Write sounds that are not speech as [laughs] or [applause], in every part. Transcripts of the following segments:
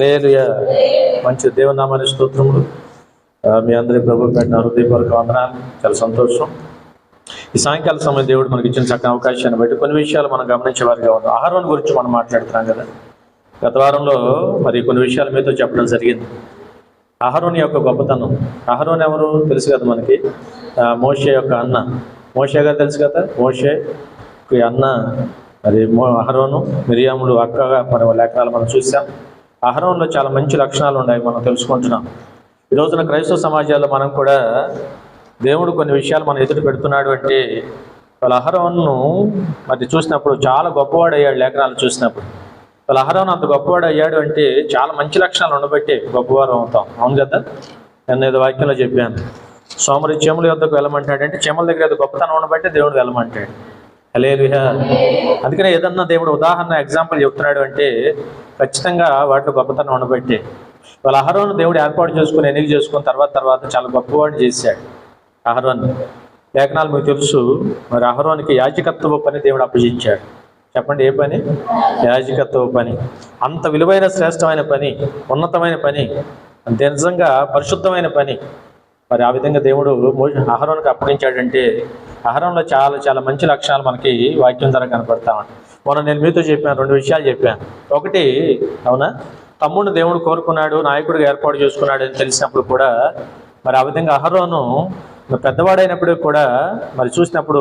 Hallelujah మంచి దేవనామని స్తోత్రములు. మీ అందరి ప్రభు పెట్టిన హృదయపూర్వక వందనాలు. చాలా సంతోషం. ఈ సాయంకాల సమయం దేవుడు మనకి ఇచ్చిన చక్కని అవకాశాన్ని బట్టి కొన్ని విషయాలు మనం గమనించే వారిగా ఉన్నాం. ఆహారం గురించి మనం మాట్లాడుతున్నాం కదా. గత వారంలో మరి కొన్ని విషయాలు మీతో చెప్పడం జరిగింది. అహరోని యొక్క గొప్పతనం. అహరోన్ ఎవరు? తెలుసు కదా మనకి. మోషే యొక్క అన్న. మోషే గారు తెలుసు కదా? మోషే అన్న. మరి మో అహరోను మిరియాములు అక్కగా మరి లేఖనాలు మనం చూసాం. అహరోన్లో చాలా మంచి లక్షణాలు ఉన్నాయి మనం తెలుసుకుంటున్నాం. ఈ రోజున క్రైస్తవ సమాజాల్లో మనం కూడా దేవుడు కొన్ని విషయాలు మనం ఎదురు పెడుతున్నాడు అంటే వాళ్ళ అహరోన్ను మరి చూసినప్పుడు చాలా గొప్పవాడు అయ్యాడు లేఖనాలు చూసినప్పుడు. వాళ్ళ అహరోన్ అంత గొప్పవాడు అయ్యాడు అంటే చాలా మంచి లక్షణాలు ఉండబట్టి గొప్పవారు అవుతాం. అవును కదా? నేను ఏదో వాక్యంలో చెప్పాను. సోమరి చెముల యొద్దకు వెళ్ళమంటాడు అంటే చెముల దగ్గర ఏదో గొప్పతనం ఉండబట్టి దేవుడు వెళ్ళమంటాడు. అలే అందుకనే ఏదన్నా దేవుడు ఉదాహరణ ఎగ్జాంపుల్ చెప్తున్నాడు అంటే ఖచ్చితంగా వాటిలో గొప్పతనం ఉండబట్టి. వాళ్ళ అహరోను దేవుడు ఏర్పాటు చేసుకుని ఎన్నిక చేసుకున్న తర్వాత తర్వాత చాలా గొప్పవాడిని చేశాడు అహరోన్. లేఖనాలు మీకు తెలుసు మరి అహరోనికి యాజకత్వ పని దేవుడు అప్పగించాడు. చెప్పండి ఏ పని? యాజకత్వ పని. అంత విలువైన శ్రేష్టమైన పని ఉన్నతమైన పని అంతే నిజంగా పరిశుద్ధమైన పని. మరి ఆ విధంగా దేవుడు అహరోనికి అప్పగించాడంటే అహరంలో చాలా చాలా మంచి లక్షణాలు మనకి వాక్యం ద్వారా కనపడతామండి మొన్న నేను మీతో చెప్పాను రెండు విషయాలు చెప్పాను. ఒకటి అవునా? తమ్ముడు దేవుడు కోరుకున్నాడు నాయకుడిగా ఏర్పాటు చేసుకున్నాడు అని తెలిసినప్పుడు కూడా మరి ఆ విధంగా అహరోను పెద్దవాడైనప్పుడు కూడా మరి చూసినప్పుడు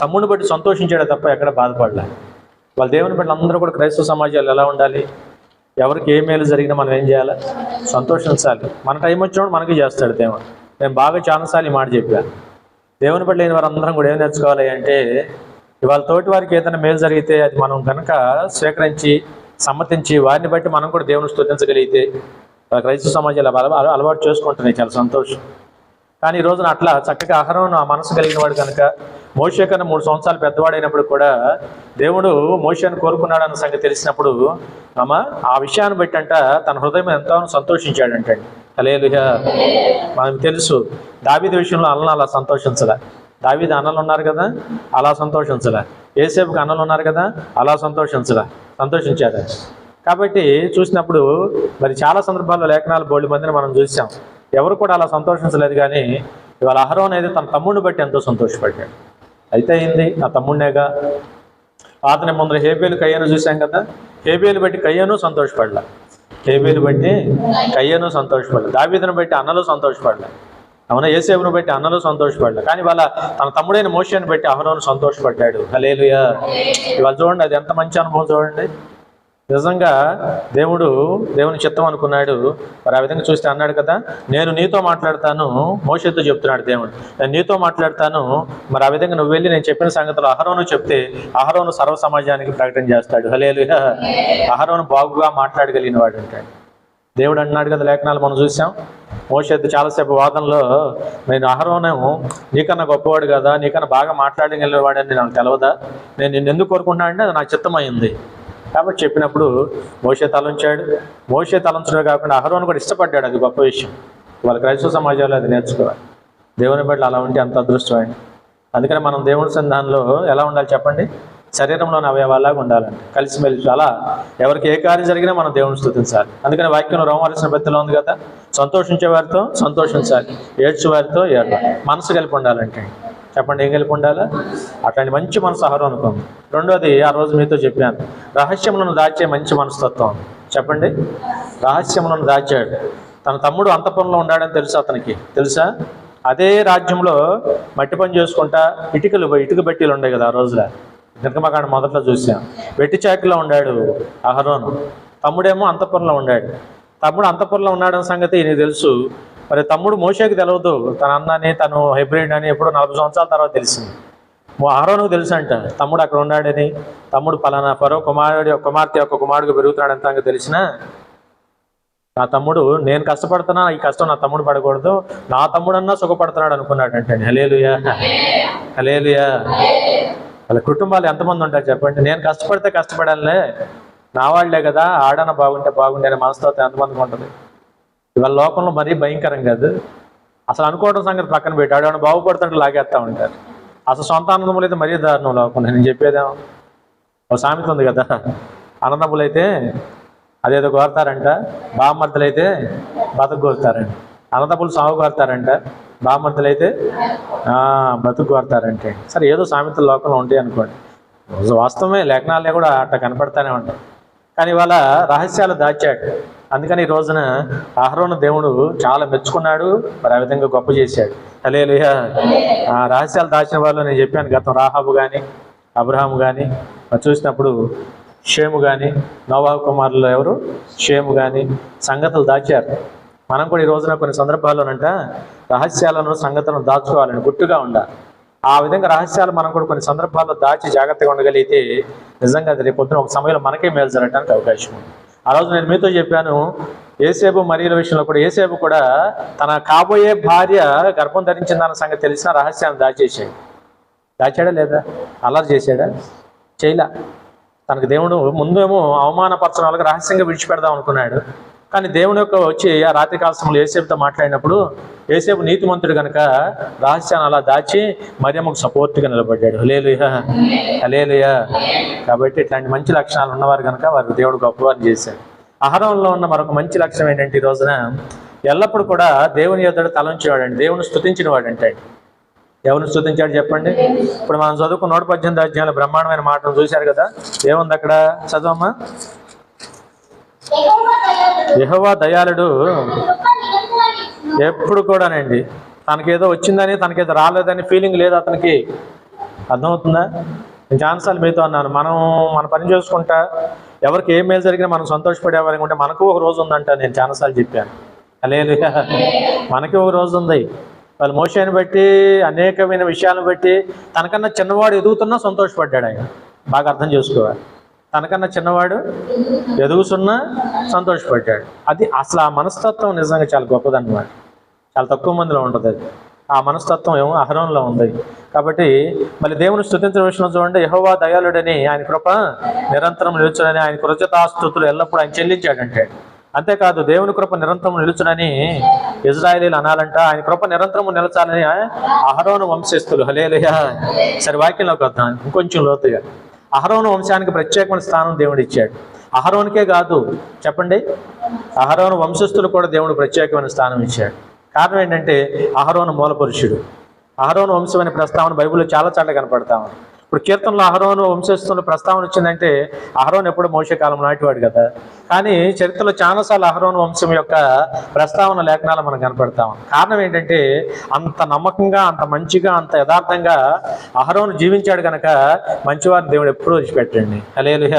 తమ్ముడిని బట్టి సంతోషించాడు తప్ప ఎక్కడ బాధపడలే. వాళ్ళ దేవుని బట్టి అందరూ కూడా క్రైస్తవ సమాజాలు ఎలా ఉండాలి? ఎవరికి ఏ మేలు జరిగినా మనం ఏం చేయాలి? సంతోషించాలి మన టైం వచ్చినప్పుడు మనకి చేస్తాడు దేవుడు. నేను బాగా చాలాసార్లు ఈ మాట చెప్పాను. దేవుని బట్టి లేని వారందరం కూడా ఏం నేర్చుకోవాలి అంటే ఇవాళ తోటి వారికి ఏదైనా మేలు జరిగితే అది మనం కనుక స్వీకరించి సమ్మతించి వారిని బట్టి మనం కూడా దేవుని స్థుతించగలిగితే క్రైస్తవ సమాజాలు అలవాటు చేసుకుంటున్నాయి చాలా సంతోషం. కానీ ఈ రోజున అట్లా చక్కగా ఆహారం ఆ మనసు కలిగిన వాడు కనుక మోషే కన్నా మూడు సంవత్సరాలు పెద్దవాడైనప్పుడు కూడా దేవుడు మోషేను కోరుకున్నాడన్న సంగతి తెలిసినప్పుడు అమ్మ ఆ విషయాన్ని బట్టి అంట తన హృదయం ఎంతో సంతోషించాడంటండి. అలేలుహా మనకు తెలుసు దావీదు విషయంలో అన్న అలా సంతోషించలే. దావీదు అన్నలు ఉన్నారు కదా? అలా సంతోషించరా ఏసేపుకి అన్నలు ఉన్నారు కదా? అలా సంతోషించరా సంతోషించారా. కాబట్టి చూసినప్పుడు మరి చాలా సందర్భాల్లో లేఖనాలు బోల్డ్ మందిని మనం చూసాం. ఎవరు కూడా అలా సంతోషించలేదు కానీ ఇవాళ అహరోన్ అనేది తన తమ్ముడిని బట్టి ఎంతో సంతోషపడ్డాడు. అయితే అయింది నా తమ్ముడినేగా? అతని ముందర హేబేలు కయ్యను చూసాం కదా? హేబేలు బట్టి కయ్యను సంతోషపడలే. హేబేలు బట్టి కయ్యను సంతోషపడలే. దావీదును బట్టి అన్నలు సంతోషపడలే. అవునా? ఏసేపును బట్టి అన్నను సంతోషపడ్డాడు. కానీ వాళ్ళ తన తమ్ముడైన మోషిని బట్టి అహరోను సంతోషపడ్డాడు. హలేలుయా ఇవాళ చూడండి అది ఎంత మంచి అనుభవం చూడండి. నిజంగా దేవుడు దేవుని చిత్తం అనుకున్నాడు. మరి ఆ విధంగా చూస్తే అన్నాడు కదా నేను నీతో మాట్లాడతాను మోషతో చెప్తున్నాడు దేవుడు. నేను నీతో మాట్లాడతాను మరి ఆ విధంగా నువ్వు వెళ్ళి నేను చెప్పిన సంగతులు అహరోను చెప్తే అహరోను సర్వ సమాజానికి ప్రకటన చేస్తాడు. హలేలుగా అహరోను బాగుగా మాట్లాడగలిగిన వాడు అంటాడు దేవుడు అన్నాడు కదా లేఖనాలు మనం చూసాం. మోషత్తు చాలాసేపు వాదనలో నేను అహరోనేమో నీకన్నా గొప్పవాడు కదా నీకన్నా బాగా మాట్లాడగలిగిన నాకు తెలవదా? నేను నిన్ను ఎందుకు కోరుకుంటున్నా అంటే అది నా చిత్తమైంది. కాబట్టి చెప్పినప్పుడు మోషే తలంచాడు. మోషే తలంచడం కాకుండా అహరోను కూడా ఇష్టపడ్డాడు అది గొప్ప విషయం. వాళ్ళ క్రైస్తవ సమాజంలో అది నేర్చుకోవాలి. దేవుని బట్టి అలా ఉంటే అంత అదృష్టం అండి. అందుకని మనం దేవుని సంధానంలో ఎలా ఉండాలి చెప్పండి? శరీరంలోని అవయవాలాగా ఉండాలండి. కలిసిమెలిసి అలా ఎవరికి ఏ కార్యం జరిగినా మనం దేవుని స్థుతించాలి. అందుకని వాక్యం రోమాల్సిన పెద్దలో ఉంది కదా సంతోషించే వారితో సంతోషించాలి ఏడ్చు వారితో ఏడవాలి మనసు కలిపి ఉండాలంటే చెప్పండి ఏం కలిపి ఉండాలా? అట్లాంటి మంచి మనసు ఆహారం అనుకోండి రెండోది ఆ రోజు మీతో చెప్పాను రహస్యములను దాచే మంచి మనస్తత్వం. చెప్పండి రహస్యములను దాచాడు. తన తమ్ముడు అంతపురంలో ఉన్నాడని తెలుసు అతనికి. తెలుసా? అదే రాజ్యంలో మట్టి పని చేసుకుంటా ఇటుకలు ఇటుక బట్టీలు ఉండే కదా ఆ రోజులో. నిర్గమకాండ మొదట్లో చూసాం వెట్టి చాకిలో ఉన్నాడు అహరోను. తమ్ముడేమో అంతపురంలో ఉన్నాడు తమ్ముడు అంతపురంలో ఉన్నాడన్న సంగతి నీకు తెలుసు. మరి తమ్ముడు మోషేకి తెలియదు తన అన్నని తను హైబ్రిడ్ అని ఎప్పుడో నలభై సంవత్సరాల తర్వాత తెలిసింది. అహరోనుకు తెలుసు అంట తమ్ముడు అక్కడ ఉన్నాడని. తమ్ముడు పలానా పరో కుమారుడి కుమార్తె యొక్క కుమారుడికి పెరుగుతున్నాడని తనకు తెలిసిన నా తమ్ముడు నేను కష్టపడుతున్నా ఈ కష్టం నా తమ్ముడు పడకూడదు. నా తమ్ముడన్నా సుఖపడుతున్నాడు అనుకున్నాడు అంటే హలేలుయా హలేలుయా వాళ్ళ కుటుంబాలు ఎంతమంది ఉంటారు చెప్పండి? నేను కష్టపడితే కష్టపడాలే నా వాళ్ళే కదా ఆడన బాగుంటే బాగుండే అనే మనస్తత్వం ఎంతమందికి ఉంటుంది? ఇవాళ లోకంలో మరీ భయంకరం కాదు. అసలు అనుకోవడం సంగతి పక్కన పెట్టి. ఆడవాడిని బాగుపడుతుంటే లాగేస్తా ఉంటారు. అసలు సొంత ఆనందములు అయితే మరీ దారుణం లోకంలో. నేను చెప్పేదేమో ఒక సామెత ఉంది కదా. అన్నదమ్ములు అదేదో కోరతారంట. బామ్మర్తులు అయితే బతుకు కోరుతారంట అనంతపులు సాగు కోరతారంట. బామ్మర్తులు అయితే ఆ, బతుకు పడతారంటే సరే ఏదో సామెతల లోకంలో ఉంటాయి అనుకోండి. వాస్తవమే లేఖనాలే కూడా అట్ట కనపడతానే ఉంటాయి. కానీ ఇవాళ రహస్యాలు దాచాడు. అందుకని ఈ రోజున అహరోను దేవుడు చాలా మెచ్చుకున్నాడు మరి ఆ విధంగా గొప్ప చేశాడు. అలే ఆ రహస్యాలు దాచిన వాళ్ళు నేను చెప్పాను గతం రాహాబు కానీ అబ్రహాము కానీ మరి చూసినప్పుడు షేము కానీ నోవా కుమారులు ఎవరు? షేము కానీ సంగతులు దాచారు. మనం కూడా ఈ రోజున కొన్ని సందర్భాల్లోనంట రహస్యాలను సంగతులను దాచుకోవాలని గుట్టుగా ఉండాలి ఆ విధంగా రహస్యాలు మనం కూడా కొన్ని సందర్భాల్లో దాచి జాగ్రత్తగా ఉండగలిగితే నిజంగా అది రేపు పొద్దున ఒక సమయంలో మనకే మేలు జరగడానికి అవకాశం ఉంది. ఆ రోజు నేను మీతో చెప్పాను ఏసేపు మరియల విషయంలో కూడా ఏసేపు కూడా తన కాబోయే భార్య గర్భం ధరించిందన్న సంగతి తెలిసిన రహస్యాన్ని దాచేసాడు దాచాడా లేదా? అల్లరి చేశాడా? చేయలా. తనకు దేవుడు ముందేమో అవమానపరచడం వాళ్ళకి రహస్యంగా విడిచిపెడదాం అనుకున్నాడు. కానీ దేవుని యొక్క వచ్చి ఆ రాత్రి కాలశ్రమంలో ఏసేపుతో మాట్లాడినప్పుడు ఏసేపు నీతిమంతుడు కనుక రహస్యాన్ని అలా దాచి మరియమ్మకు సపోర్ట్గా నిలబడ్డాడు. హలేలుయా హలేలుయా కాబట్టి ఇట్లాంటి మంచి లక్షణాలు ఉన్నవారు కనుక వారు దేవుడు గొప్పవారిని చేశాడు. ఆహారంలో ఉన్న మరొక మంచి లక్షణం ఏంటంటే ఈ రోజున ఎల్లప్పుడు కూడా దేవుని ఎదుట తలంచేవాడండి దేవుని వాడు అంటే ఎవరిని స్థుతించాడు చెప్పండి? ఇప్పుడు మనం చదువుకున్న నూట పద్దెనిమిది అధ్యాయంలో బ్రహ్మాండమైన మాటలు చూశారు కదా? ఏముంది అక్కడ? చదవమ్మా. యహోవా దయాళుడు. ఎప్పుడు కూడానండి. తనకేదో వచ్చిందని తనకేదో రాలేదని ఫీలింగ్ లేదు అతనికి. అర్థమవుతుందా? నేను చాలాసార్లు మీతో అన్నాను మనం మన పని చేసుకుంటా ఎవరికి ఏ మేలు జరిగినా మనం సంతోషపడేవారు ఉంటే మనకు ఒక రోజు ఉందంట నేను చాలాసార్లు చెప్పాను. లేదు మనకి ఒక రోజు ఉంది. వాళ్ళు మోషాన్ని బట్టి అనేకమైన విషయాలను బట్టి తనకన్నా చిన్నవాడు ఎదుగుతున్నా సంతోషపడ్డాడు ఆయన. బాగా అర్థం చేసుకోవాలి. తనకన్నా చిన్నవాడు ఎదుగుతున్నా సంతోషపడ్డాడు. అది అసలు ఆ మనస్తత్వం నిజంగా చాలా గొప్పదన్నమాట. చాలా తక్కువ మందిలో ఉంటుంది అది. ఆ మనస్తత్వం ఏమో అహరంలో ఉంది. కాబట్టి మళ్ళీ దేవుని స్థుతించిన విషయంలో చూడండి యహోవా దయాళుడని ఆయన కృప నిరంతరం నిలుచుడని ఆయన కృతజ్ఞతాస్తుతులు ఎల్లప్పుడూ ఆయన చెల్లించాడంటే. అంతేకాదు దేవుని కృప నిరంతరం నిలుచునని ఇజ్రాయేలీలు అనాలంట. ఆయన కృప నిరంతరం నిలచాలని అహరోను వంశస్థులు. హలేలయ్యా సరే వాక్యంలోకి వద్దాం. ఇంకొంచెం లోతుగా. అహరోను వంశానికి ప్రత్యేకమైన స్థానం దేవుడు ఇచ్చాడు అహరోనికే కాదు చెప్పండి? అహరోను వంశస్థులు కూడా దేవుడు ప్రత్యేకమైన స్థానం ఇచ్చాడు. కారణం ఏంటంటే అహరోను మూల పురుషుడు. అహరోను వంశం అనే ప్రస్తావన బైబిల్లో చాలా చాట్ల కనపడతా ఉంది. ఇప్పుడు కీర్తనలో అహరోను వంశస్థులు ప్రస్తావన వచ్చిందంటే అహరోన్ ఎప్పుడు మోసే కాలం నాటివాడు కదా. కానీ చరిత్రలో చాలాసార్లు అహరోన్ వంశం యొక్క ప్రస్తావన లేఖనాలు మనం కనపడతాం కారణం ఏంటంటే అంత నమ్మకంగా అంత మంచిగా అంత యథార్థంగా అహరోను జీవించాడు కనుక మంచివారిని దేవుడు ఎప్పుడూ విడిచిపెట్టండి అలేలు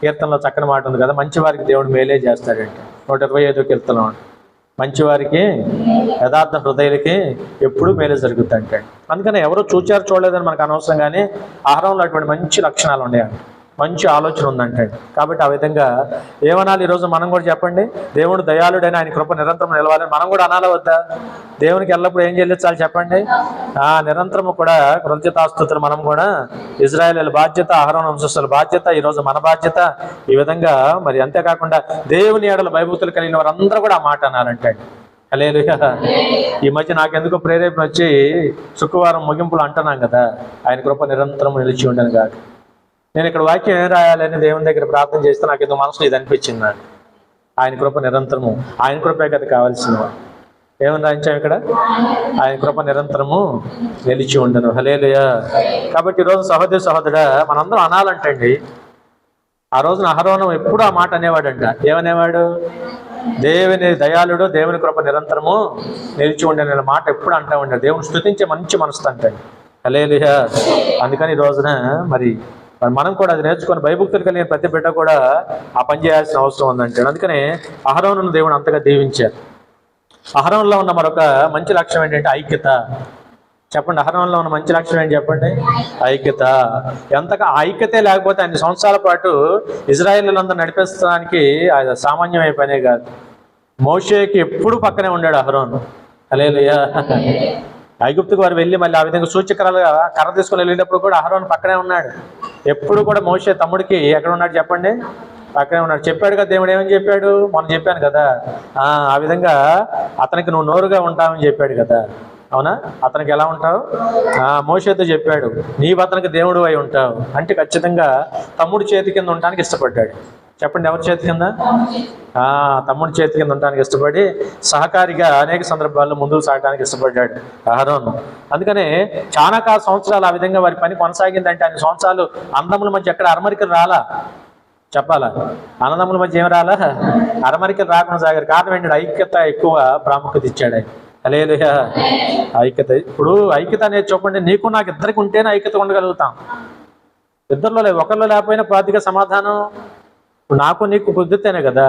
కీర్తనలో చక్కని మాట ఉంది కదా మంచివారికి దేవుడు మేలే చేస్తాడంటే. నూట ఇరవై ఐదో కీర్తన మంచివారికి యథార్థ హృదయులకి ఎప్పుడూ మేలు జరుగుతుంది అంటే అందుకని ఎవరు చూచారు చూడలేదని మనకు అనవసరం కానీ ఆహారంలో అటువంటి మంచి లక్షణాలు ఉన్నాయండి. మంచి ఆలోచన ఉందంటే. కాబట్టి ఆ విధంగా ఏమనాలి? ఈరోజు మనం కూడా చెప్పండి. దేవుడు దయాళుడైన ఆయన కృప నిరంతరం నిలవాలని మనం కూడా అనాలి వద్దా? దేవునికి ఎల్లప్పుడూ ఏం చెల్లించాలి చెప్పండి. ఆ నిరంతరము కూడా కృతజ్ఞతాస్తుతులు మనం కూడా ఇజ్రాయేల్ బాధ్యత ఆహారం వంశస్థుల బాధ్యత ఈరోజు మన బాధ్యత. ఈ విధంగా మరి అంతేకాకుండా దేవుని ఏడల భయభూతులు కలిగిన వారందరూ కూడా ఆ మాట అనాలంటే. అలేలుగా ఈ మధ్య నాకెందుకో ప్రేరేపణ వచ్చి శుక్రవారం ముగింపులు అంటున్నాం కదా. ఆయన కృప నిరంతరం నిలిచి ఉండను కాక నేను ఇక్కడ వాక్యం ఏం రాయాలని దేవుని దగ్గర ప్రార్థన చేస్తే నాకు ఎందుకు మనసులో ఇది అనిపించింది నాకు. ఆయన కృప నిరంతరము. ఆయన కృపే కదా కావాల్సిన ఏమని రాయించాం ఇక్కడ? ఆయన కృప నిరంతరము నిలిచి ఉండను. హలేలుయా కాబట్టి ఈరోజు సహోదరి సహోదరుడా మనందరం అనాలంటండి. ఆ రోజున అహరోనం ఎప్పుడు ఆ మాట అనేవాడంట. ఏమనేవాడు? దేవుని దయాళుడు దేవుని కృప నిరంతరము నిలిచి ఉండే మాట ఎప్పుడు అంటా ఉండే దేవుని స్థుతించే మంచి మనసు అంటాడు. హలేలుయా అందుకని ఈ రోజున మరి మరి మనం కూడా అది నేర్చుకొని భయభక్తులు కలిగిన ప్రతి బిడ్డ కూడా ఆ పని చేయాల్సిన అవసరం ఉందంటాడు. అందుకనే అహరోను దేవుడు అంతగా దీవించారు అహరంలో ఉన్న మరొక మంచి లక్ష్యం ఏంటంటే ఐక్యత. చెప్పండి అహరంలో ఉన్న మంచి లక్ష్యం ఏంటి చెప్పండి? ఐక్యత. ఎంతగా ఐక్యతే లేకపోతే అన్ని సంవత్సరాల పాటు ఇజ్రాయేలీలందరూ నడిపిస్తానికి అది సామాన్యమైన పనే కాదు. మోషేకి ఎప్పుడు పక్కనే ఉన్నాడు అహరోన్ అలేలుయా ఐగుప్తుకు వారు వెళ్ళి మళ్ళీ ఆ విధంగా సూచకరాలుగా కర్ర తీసుకుని వెళ్ళేటప్పుడు కూడా అహరోన్ పక్కనే ఉన్నాడు. ఎప్పుడు కూడా మోషే తమ్ముడికి ఎక్కడ ఉన్నాడు చెప్పండి? పక్కనే ఉన్నాడు. చెప్పాడు కదా దేవుడు ఏమని చెప్పాడు? మనం చెప్పాను కదా. ఆ ఆ విధంగా అతనికి నువ్వు నోరుగా ఉంటావని చెప్పాడు కదా. అవునా? అతనికి ఎలా ఉంటావు? ఆ మోషేతో చెప్పాడు నీవు అతనికి దేవుడు అయి ఉంటావు. అంటే ఖచ్చితంగా తమ్ముడు చేతి కింద ఉండడానికి ఇష్టపడ్డాడు. చెప్పండి ఎవరి చేతి కింద? తమ్ముడి చేతి కింద ఉండడానికి ఇష్టపడి సహకారిగా అనేక సందర్భాల్లో ముందుకు సాగడానికి ఇష్టపడ్డాడు అహరోను. అందుకనే చాలా కాల సంవత్సరాలు ఆ విధంగా వారి పని కొనసాగిందంటే అన్ని సంవత్సరాలు అందముల మధ్య ఎక్కడ అరమరికలు రాలా? చెప్పాలా? అన్నదమ్ముల మధ్య ఏం రాలా? అరమరికలు రాకుండా సాగారు. కారణం ఏంటంటే ఐక్యత ఎక్కువ ప్రాముఖ్యత ఇచ్చాడు ఆయన. అలేలుయా ఐక్యత. ఇప్పుడు ఐక్యత అనేది చెప్పండి నీకు నాకు ఇద్దరికి ఉంటేనే ఐక్యత ఉండగలుగుతాం. ఇద్దరిలో లేదు ఒకరిలో లేకపోయినా ప్రాతిక సమాధానం. నాకు నీకు కుదిరితేనే కదా.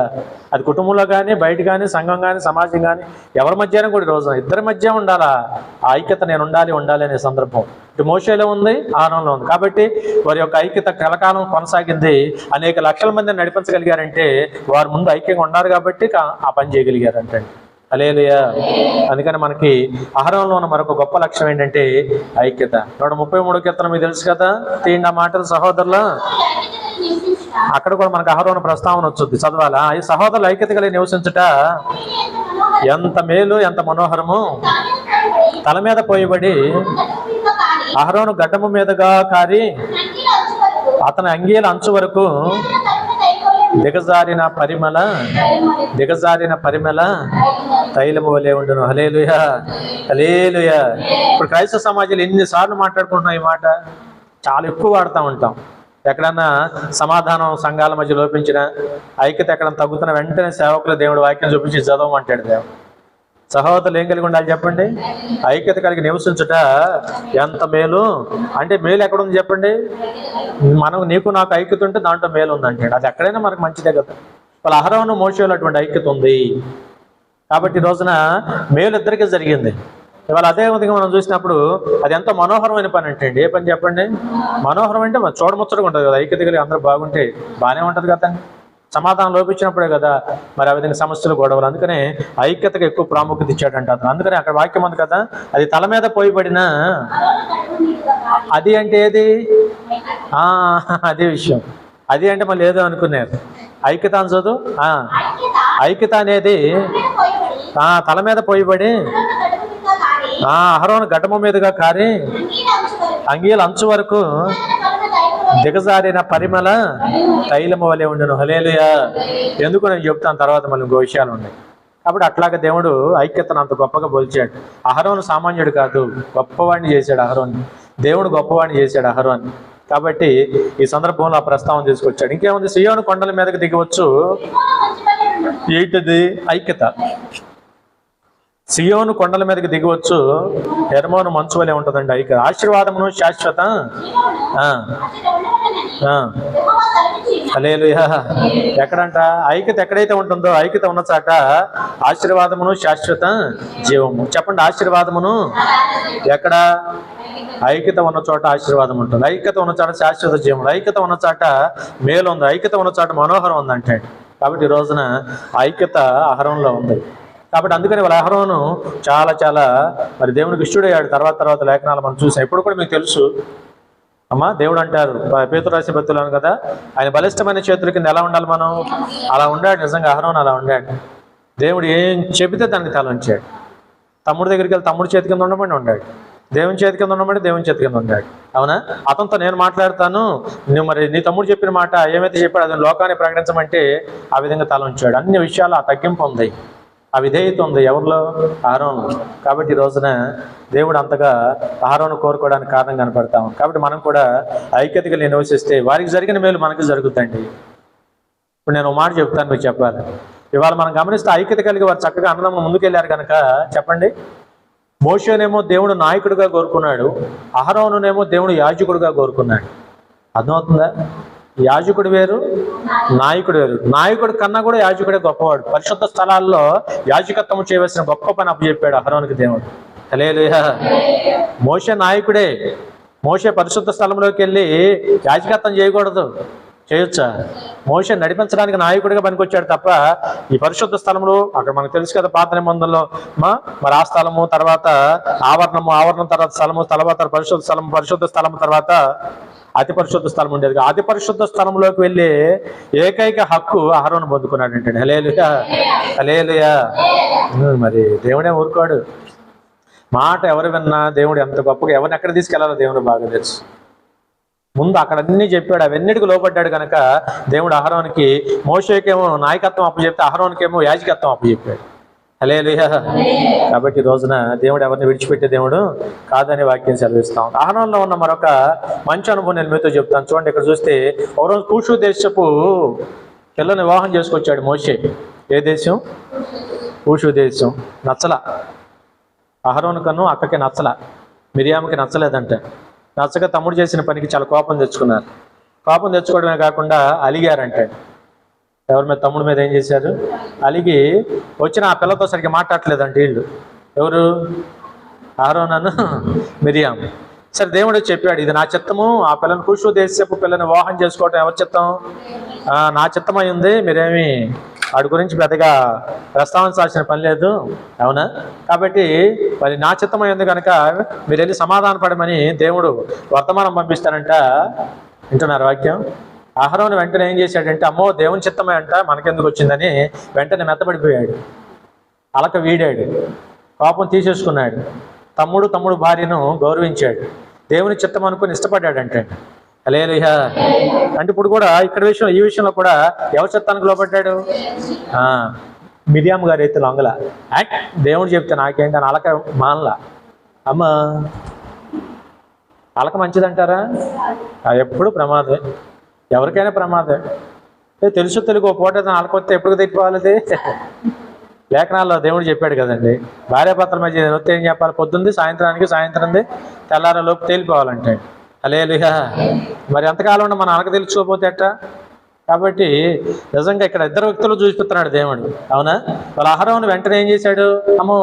అది కుటుంబంలో కానీ బయట కానీ సంఘం కానీ సమాజం కానీ ఎవరి మధ్యన కూడా రోజు ఇద్దరి మధ్య ఉండాలా? ఆ ఐక్యత నేను ఉండాలి ఉండాలి అనే సందర్భం. ఇటు మోషేలో ఉంది ఆనంలో ఉంది. కాబట్టి వారి యొక్క ఐక్యత కలకాలం కొనసాగింది. అనేక లక్షల మందిని నడిపించగలిగారంటే వారు ముందు ఐక్యంగా ఉన్నారు కాబట్టి ఆ పని చేయగలిగారంటే అలేలుయా అందుకని మనకి ఆహారంలో ఉన్న మరొక గొప్ప లక్ష్యం ఏంటంటే ఐక్యత. నూట ముప్పై మూడు కీర్తన మీకు తెలుసు కదా? తీయండి ఆ మాటలు సహోదరుల. అక్కడ కూడా మనకు ఆహారం ప్రస్తావన వచ్చింది. చదవాలా? ఈ సహోదరులు ఐక్యత కలిగి నివసించుట ఎంత మేలు ఎంత మనోహరము. తల మీద పోయబడి అహరోను గడ్డము మీదగా కారి అతని అంగీల అంచు వరకు దిగజారిన పరిమళ దిగజారిన పరిమళ తైలము వలె ఉండను. హలేలుయ హలేలుయ ఇప్పుడు క్రైస్తవ సమాజంలో ఎన్నిసార్లు మాట్లాడుకుంటున్నాం ఈ మాట? చాలా ఎక్కువ వాడుతూ ఉంటాం. ఎక్కడన్నా సమాధానం సంఘాల మధ్య లోపించిన ఐక్యత ఎక్కడ తగ్గుతున్న వెంటనే సేవకులు దేవుడు వాక్యం చూపించి చదవమంటాడు దేవుడు. సహోదరులు ఏం కలిగి ఉండాలి చెప్పండి? ఐక్యత కలిగి నివసించుట ఎంత మేలు? అంటే మేలు ఎక్కడ ఉంది చెప్పండి? మనం నీకు నాకు ఐక్యత ఉంటే దాంట్లో మేలు ఉందంటాడు. అది ఎక్కడైనా మనకు మంచిదే కదా. వాళ్ళ అహరవను మోసేలు అటువంటి ఐక్యత ఉంది. కాబట్టి ఈ రోజున మేలు ఇద్దరికీ జరిగింది. ఇవాళ అదే విధంగా మనం చూసినప్పుడు అది ఎంతో మనోహరమైన పని అంటే ఏ పని చెప్పండి? మనోహరం అంటే చూడముచ్చటగా ఉంటుంది కదా. ఐక్యత కలిగి అందరూ బాగుంటే బాగానే ఉంటుంది కదండి సమాధానం లోపించినప్పుడే కదా మరి ఆ విధంగా సమస్యలు గొడవలు. అందుకనే ఐక్యతకు ఎక్కువ ప్రాముఖ్యత ఇచ్చాడంట అతను. అందుకనే అక్కడ వాక్యం ఉంది కదా అది తల మీద పోయిబడిన అది అంటే ఏది? ఆ, అదే విషయం. అది అంటే మళ్ళీ ఏదో అనుకున్నారు. ఐక్యత అని చదువు? ఐక్యత అనేది తల మీద పోయిబడి ఆ అహరోను ఘటము మీదుగా కారి. అంగీల అంచు వరకు దిగజారిన పరిమళ తైలము వలె ఉండను. హలేలుయా ఎందుకు నేను చెప్తాను? తర్వాత మళ్ళీ ఇంకో విషయాలు ఉన్నాయి. కాబట్టి అట్లాగే దేవుడు ఐక్యతను అంత గొప్పగా పోల్చాడు. అహరోను సామాన్యుడు కాదు గొప్పవాడిని చేశాడు అహరోన్ని దేవుడు గొప్పవాడిని చేశాడు అహరోన్ని కాబట్టి ఈ సందర్భంలో ఆ ప్రస్తావన తీసుకొచ్చాడు. ఇంకేముంది? సియోను కొండల మీదకి దిగవచ్చు ఏంటిది? ఐక్యత. సియోను కొండల మీదకి దిగవచ్చు. ఎర్మోను మంచు వలె ఉంటుందండి. ఇక ఆశీర్వాదమును శాశ్వత. లేదు ఎక్కడంట? ఐక్యత ఎక్కడైతే ఉంటుందో ఐక్యత ఉన్న చాట ఆశీర్వాదమును శాశ్వత జీవము. చెప్పండి ఆశీర్వాదమును ఎక్కడ? ఐక్యత ఉన్న చోట ఆశీర్వాదం ఉంటుంది. ఐక్యత ఉన్న చోట శాశ్వత జీవం ఐక్యత ఉన్న చాట మేలు ఉంది. ఐక్యత ఉన్న చోట మనోహరం ఉంది అంటే కాబట్టి ఈ రోజున ఐక్యత ఆహారంలో ఉంది. కాబట్టి అందుకని వాళ్ళ అహరోను చాలా చాలా మరి దేవునికి ఇష్టడయ్యాడు. తర్వాత తర్వాత లేఖనాలు మనం చూసాం. ఇప్పుడు కూడా మీకు తెలుసు. అమ్మా దేవుడు అంటారు. పేతురు రాసిన భక్తులను కదా? ఆయన బలిష్టమైన చేతుల కింద ఎలా ఉండాలి మనం? అలా ఉండాడు. నిజంగా అహరోన్ అలా ఉండాడు. దేవుడు ఏం చెబితే దానికి తల ఉంచాడు తమ్ముడి దగ్గరికి వెళ్ళి తమ్ముడి చేతి కింద ఉండమని ఉండాడు. దేవుని చేతి కింద ఉండమని దేవుని చేతి కింద ఉండాడు. అవునా? అతనితో నేను మాట్లాడతాను. నువ్వు మరి నీ తమ్ముడు చెప్పిన మాట ఏమైతే చెప్పాడు అది లోకాన్ని ప్రకటించమంటే ఆ విధంగా తల ఉంచాడు అన్ని విషయాలు ఆ తగ్గింపు ఉంది. ఆ విధేయత ఉంది. ఎవరిలో? ఆరోను. కాబట్టి ఈ రోజున దేవుడు అంతగా ఆరోను కోరుకోవడానికి కారణం కనపడతాం కాబట్టి మనం కూడా ఐక్యతగా నివసిస్తే వారికి జరిగిన మేలు మనకు జరుగుతుంది ఇప్పుడు నేను మాట చెప్తాను మీకు చెప్పాలి. ఇవాళ మనం గమనిస్తే ఐక్యత కలిగి వారు చక్కగా అన్నదమ్మ ముందుకెళ్ళారు కనుక చెప్పండి. మోషనేమో దేవుడు నాయకుడిగా కోరుకున్నాడు. అహరోనునేమో దేవుడు యాజకుడిగా కోరుకున్నాడు. అర్థమవుతుందా? యాజకుడు వేరు నాయకుడు వేరు. నాయకుడు కన్నా కూడా యాజకుడే గొప్పవాడు. పరిశుద్ధ స్థలాల్లో యాజకత్వం చేయవలసిన గొప్ప పని అప్పచెప్పాడు అహరోనికి దేవుడు. హల్లెలూయా. మోసే నాయకుడే. మోసే పరిశుద్ధ స్థలంలోకి వెళ్ళి యాజకత్వం చేయకూడదు. చేయొచ్చా? మోషే నడిపించడానికి నాయకుడిగా పనికొచ్చాడు తప్ప ఈ పరిశుద్ధ స్థలంలో అక్కడ మనకు తెలుసు కదా పాత నిబంధనలో మా మరి ఆ స్థలము తర్వాత ఆవరణము ఆవరణం తర్వాత స్థలము తర్వాత పరిశుద్ధ స్థలం పరిశుద్ధ స్థలము తర్వాత అతి పరిశుద్ధ స్థలం ఉండేది అతి పరిశుద్ధ స్థలంలోకి వెళ్ళి ఏకైక హక్కు అహరోను పొందుకున్నాడు అంటే హలేలుయా హలేలుయా మరి దేవుడే ఊరుకోడు. మాట ఎవరు విన్నా దేవుడు ఎంత గొప్పగా ఎవరిని ఎక్కడ తీసుకెళ్ళాలో దేవుడు బాగా తెలుసు. ముందు అక్కడ అన్ని చెప్పాడు. అవన్నిటికి లోపడ్డాడు కనుక దేవుడు అహరోనికి మోషేకేమో నాయకత్వం అప్పచెప్తే అహరోనికేమో యాజకత్వం అప్పచెప్పాడు. అలే కాబట్టి రోజున దేవుడు ఎవరిని విడిచిపెట్టే దేవుడు కాదని వాక్యం సెలవిస్తాం ఆహ్వానంలో ఉన్న మరొక మంచి అనుభవం నేను మీతో చెప్తాను. చూడండి ఇక్కడ చూస్తే ఒక రోజు కూషు దేశపు పిల్లని వివాహం చేసుకొచ్చాడు మోషే. ఏ దేశం? కూషు దేశం. నచ్చల. అహరోను కన్ను అక్కకి నచ్చల. మిరియామకి నచ్చలేదంట. నచ్చక తమ్ముడు చేసిన పనికి చాలా కోపం తెచ్చుకున్నారు. కోపం తెచ్చుకోవడమే కాకుండా అలిగారంటే. ఎవరి మీద తమ్ముడి మీద ఏం చేశారు? అలిగి వచ్చిన ఆ పిల్లతో సరిగ్గా మాట్లాడలేదండి వీళ్ళు. ఎవరు? ఆరోనను మిరియాం. సరే దేవుడు చెప్పాడు ఇది నా చిత్తము ఆ పిల్లని కూర్చో దేశపు పిల్లని వాహనం చేసుకోవటం ఎవరి చిత్తం? ఆ, నా చిత్తమై ఉంది మీరేమి వాడి గురించి పెద్దగా ప్రస్తావించాల్సిన పని లేదు. అవునా? కాబట్టి మరి నా చిత్తమైంది కనుక మీరు వెళ్ళి సమాధాన పడమని దేవుడు వర్తమానం పంపిస్తారంట. వింటున్నారు వాక్యం? ఆహారం వెంటనే ఏం చేశాడంటే అమ్మో దేవుని చిత్తమే అంట మనకెందుకు వచ్చిందని వెంటనే మెత్తబడిపోయాడు. అలక వీడాడు. కోపం తీసేసుకున్నాడు. తమ్ముడు తమ్ముడు భార్యను గౌరవించాడు. దేవుని చిత్తం అనుకుని ఇష్టపడ్డాడంటే. అలేలుహ అంటే ఇప్పుడు కూడా ఇక్కడ విషయం ఈ విషయంలో కూడా ఎవరి చెత్తానికి లోపడ్డాడు ఆ, మిరియాం గారు అయితే లొంగల యాక్, దేవుడు చెప్తే నాకేంటి అని అలక మానలా. అమ్మ అలక మంచిదంటారా? ఎప్పుడు ప్రమాదమే. ఎవరికైనా ప్రమాదమే. ఏ, తెలుసు తెలుగు ఓ పూట ఏదైనా అలకొస్తే ఎప్పుడు తిట్టుకోవాలి లేఖనాల్లో దేవుడు చెప్పాడు కదండి భార్యాభర్తల మధ్య నృత్యం ఏం చెప్పాలి? పొద్దుంది సాయంత్రానికి సాయంత్రంది తెల్లారలోపు తేలిపోవాలంటే అలేలుగా మరి ఎంతకాలం ఉండి మన అనక తెలుసుకోపోతే ఎట్టా? కాబట్టి నిజంగా ఇక్కడ ఇద్దరు వ్యక్తులు చూపిస్తున్నాడు దేవుడు. అవునా? వాళ్ళ ఆహారం వెంటనే ఏం చేశాడు? అమ్మో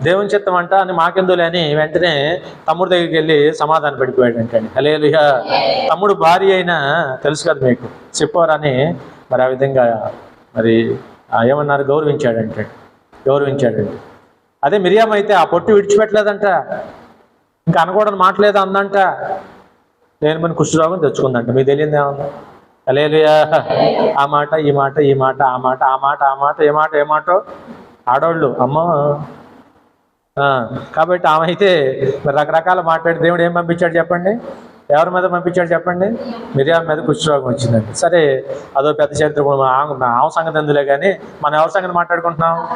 దేవుని చిత్తం అంట అని మాకెందులే అని వెంటనే తమ్ముడు దగ్గరికి వెళ్ళి సమాధానం పడిపోయాడు అంటే అలేలుగా తమ్ముడు భార్య అయినా తెలుసు కదా మీకు. చెప్పారని మరి ఆ విధంగా మరి ఏమన్నారు ఏమన్నారు? గౌరవించాడంటే గౌరవించాడంటే అదే మిరియాం అయితే ఆ పొట్టు విడిచిపెట్టలేదంట. ఇంకా అనకూడని మాటలేదు అందంట. నేను మన కుష్ఠరోగం తెచ్చుకుందంట. మీకు తెలియదు ఏమన్నా? అలేలుయా. ఆ మాట ఈ మాట ఈ మాట ఆ మాట ఆ మాట ఆ మాట ఏ మాట ఏ మాట? ఆడవాళ్ళు అమ్మ. ఆ, కాబట్టి ఆమె అయితే రకరకాల మాట్లాడి దేవుడు ఏం పంపించాడు చెప్పండి? ఎవరి మీద పంపించాడు చెప్పండి? మిరియాల మీద కుష్ఠరోగం వచ్చిందండి సరే అదో పెద్ద చరిత్ర ఆమె సంగతి ఎందులే కానీ మనం ఎవరి సంగతి మాట్లాడుకుంటున్నాం?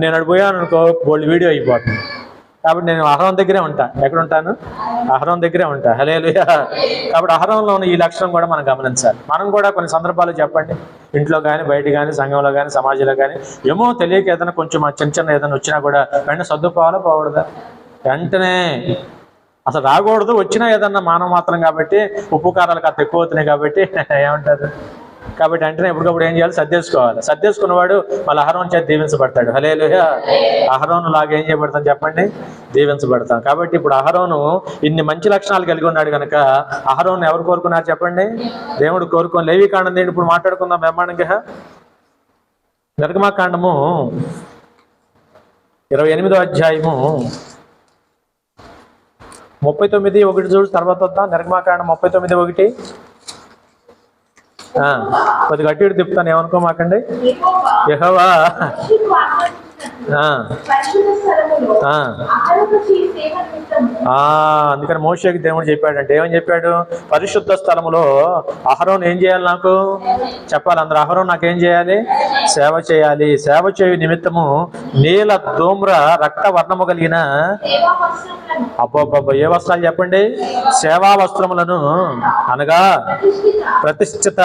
నేను అడిపోయాను అనుకో బోల్డ్ వీడియో అయిపోతుంది. కాబట్టి నేను అహరం దగ్గరే ఉంటాను ఎక్కడ ఉంటాను అహరం దగ్గరే ఉంటా. హలే కాబట్టి అహరంలో ఉన్న ఈ లక్షణం కూడా మనం గమనించాలి. మనం కూడా కొన్ని సందర్భాలు చెప్పండి. ఇంట్లో కానీ బయట కానీ సంఘంలో కానీ సమాజంలో కానీ ఏమో తెలియక ఏదైనా కొంచెం చిన్న చిన్న ఏదైనా వచ్చినా కూడా వెంటనే సర్దుకోవాలా పోకూడదా. వెంటనే అసలు రాకూడదు. వచ్చినా ఏదన్నా మానవ మాత్రం కాబట్టి ఉప్పు కారాలు కాస్త ఎక్కువ అవుతున్నాయి కాబట్టి [laughs] ఏమంటారు? కాబట్టి వెంటనే ఎప్పటికప్పుడు ఏం చేయాలి? సర్దేసుకోవాలి. సర్దేసుకున్నవాడు మళ్ళీ అహరోన్ చేత దీవించబడతాడు. హలే అహరోను లాగా ఏం చేయబడతాం చెప్పండి? దీవించబడతాం. కాబట్టి ఇప్పుడు అహరోను ఇన్ని మంచి లక్షణాలు కలిగి ఉన్నాడు కనుక అహరోను ఎవరు కోరుకున్నారు చెప్పండి? దేవుడు కోరుకొని లేవి కాండం దేని ఇప్పుడు మాట్లాడుకుందాం బ్రహ్మాండంగా. నిర్గమాకాండము ఇరవై ఎనిమిదో అధ్యాయము ముప్పై తొమ్మిది ఒకటి చూడు తర్వాత వద్దాం. నిర్గమాకాండం ముప్పై తొమ్మిది ఒకటి. ఆ, కొద్ది గట్టి తిప్పుతాను. ఏమనుకోమాకండి? యెహోవా. ఆ, ఆ. అందుకని మోషేకి దేవుడు చెప్పాడంటే ఏమని చెప్పాడు పరిశుద్ధ స్థలములో అహరోన్ ఏం చేయాలి నాకు? చెప్పాలి అందరు అహరోన్ నాకేం చేయాలి? సేవ చేయాలి. సేవ చేయు నిమిత్తము నీల ధూమ్ర రక్త వర్ణము కలిగిన సేవా అబ్బబ్బబ్బ ఏ వస్త్రాలు చెప్పండి? సేవా వస్త్రములను అనగా ప్రతిష్ఠిత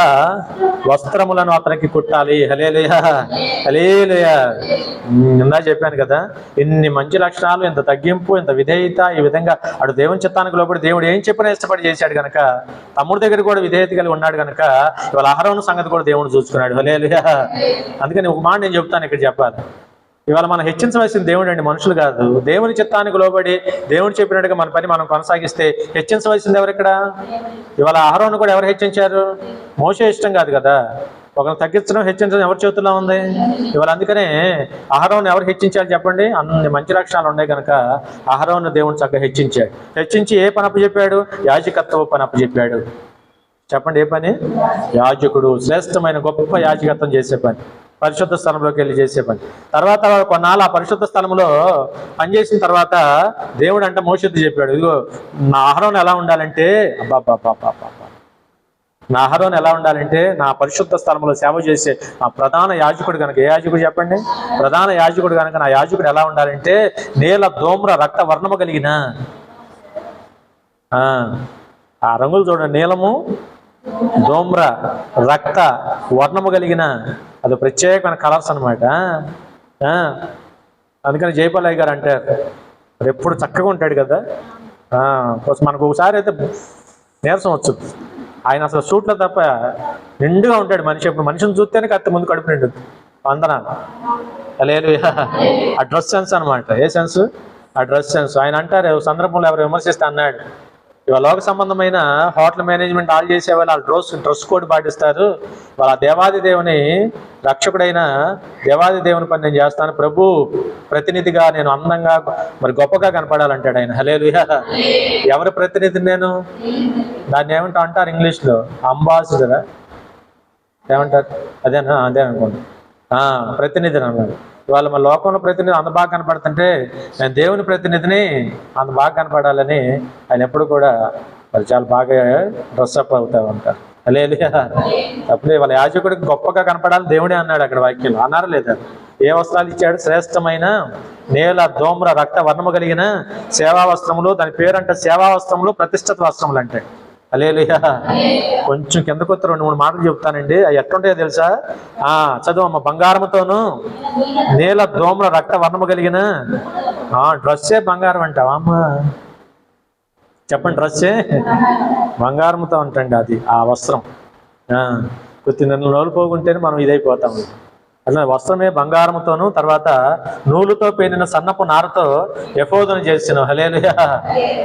వస్త్రములను అతనికి కుట్టాలి. హలేలుయ హలేలుయ ఇందా చెప్పాను కదా ఇన్ని మంచి లక్షణాలు ఇంత తగ్గింపు ఇంత విధేయత ఈ విధంగా అటు దేవుని చిత్తానికి లోపడి దేవుడు ఏం చెప్పినా ఇష్టపడి చేశాడు గనక తమ్ముడి దగ్గర కూడా విధేయత కలిగి ఉన్నాడు గనక ఇవాళ ఆహారం సంగతి కూడా దేవుడు చూసుకున్నాడు. అందుకని ఒక మాట నేను చెప్తాను ఇక్కడ చెప్పాలి. ఇవాళ మనం హెచ్చించవలసిన దేవుడు అండి మనుషులు కాదు. దేవుని చిత్తానికి లోబడి దేవుడు చెప్పినట్టుగా మన పని మనం కొనసాగిస్తే హెచ్చించవలసింది ఎవరు ఇక్కడ? ఇవాళ ఆహారం కూడా ఎవరు హెచ్చించారు? మోసే ఇష్టం కాదు కదా. ఒకరిని తగ్గించడం హెచ్చించడం ఎవరి చేతుల్లో ఉంది? ఇవాళ అందుకనే ఆహారం ఎవరు హెచ్చించారు చెప్పండి? అన్ని మంచి లక్షణాలు ఉన్నాయి కనుక ఆహారం దేవుడు చక్కగా హెచ్చించాడు. హెచ్చించి ఏ పని చెప్పాడు యాజకత్వ పని చెప్పాడు చెప్పండి ఏ పని? యాజకుడు శ్రేష్టమైన గొప్ప యాజకత్వం చేసే పని. పరిశుద్ధ స్థలంలోకి వెళ్ళి చేసే పని. తర్వాత కొన్నాళ్ళు ఆ పరిశుద్ధ స్థలంలో పనిచేసిన తర్వాత దేవుడు అంటే మోషత్తు చెప్పాడు ఇదిగో నా ఆహారం ఎలా ఉండాలంటే నా ఆహారం ఎలా ఉండాలంటే నా పరిశుద్ధ స్థలంలో సేవ చేసే ఆ ప్రధాన యాజకుడు కనుక ఏ యాజకుడు చెప్పండి? ప్రధాన యాజకుడు కనుక నా యాజకుడు ఎలా ఉండాలంటే నేల దోమ్ర రక్త వర్ణము కలిగిన ఆ, ఆ రంగులు చూడండి నీలము దోమ్ర రక్త వర్ణము కలిగిన అది ప్రత్యేకమైన కలర్స్ అనమాట అందుకని జయపాలయ్య గారు అంటారు మరి ఎప్పుడు చక్కగా ఉంటాడు కదా. ఆ, మనకు ఒకసారి అయితే నీరసం వచ్చింది ఆయన అసలు సూట్లో తప్ప నిండుగా ఉంటాడు మనిషి. ఇప్పుడు మనిషిని చూస్తేనే కత్తి ముందు కడుపు నిండు వందన లేదు ఆ డ్రెస్ సెన్స్ అనమాట ఏ సెన్స్? ఆ డ్రెస్ సెన్స్. ఆయన అంటారు సందర్భంలో ఎవరు విమర్శిస్తే అన్నాడు. ఇవాళ లోక సంబంధమైన హోటల్ మేనేజ్మెంట్ ఆల్ చేసే వాళ్ళు వాళ్ళ డ్రెస్ డ్రెస్ కోడ్ పాటిస్తారు. వాళ్ళ దేవాది దేవుని రక్షకుడైన దేవాది దేవుని పని నేను చేస్తాను. ప్రభు ప్రతినిధిగా నేను అందంగా మరి గొప్పగా కనపడాలంటాడు ఆయన. హలే ఎవరి ప్రతినిధి నేను? దాన్ని ఏమంటా అంటారు ఇంగ్లీష్లో? అంబాసిడరా? ఏమంటారు? అదేనా? అదే అనుకోండి. ఆ, ప్రతినిధి అన్నాడు. ఇవాళ మన లోకంలో ప్రతినిధి అంత బాగా కనపడుతుంటే నేను దేవుని ప్రతినిధిని అంత బాగా కనపడాలని ఆయన ఎప్పుడు కూడా వాళ్ళు చాలా బాగా డ్రెస్అప్ అవుతా ఉంటారు. లేదు అప్పుడే వాళ్ళ యాజకుడికి గొప్పగా కనపడాలని దేవుడే అన్నాడు అక్కడ వాక్యం అన్నారు లేదా? ఏ వస్త్రాలు ఇచ్చాడు? శ్రేష్టమైన నేల దోమ్ర రక్త వర్ణము కలిగిన సేవా వస్త్రములు దాని పేరంటే సేవా వస్త్రములు ప్రతిష్టత వస్త్రములు అంటే అలేలుయా కొంచెం కిందకు వస్తే రెండు మూడు మాటలు చెప్తానండి. అవి ఎట్లుంటాయో తెలుసా? ఆ చదువు అమ్మ బంగారముతోను నీల దోమల రక్త వర్ణము కలిగిన ఆ డ్రెస్సే బంగారం అంటావా అమ్మ చెప్పండి డ్రెస్సే. బంగారంతో అంటండి అది ఆ వస్త్రం. ఆ, కొద్ది నెలలు రోజులు పోకుంటేనే మనం ఇదైపోతాం. అట్లా వస్త్రమే బంగారముతోను తర్వాత నూలుతో పేనిన సన్నపు నారతో ఎఫోదను చేసిన హలేలుయా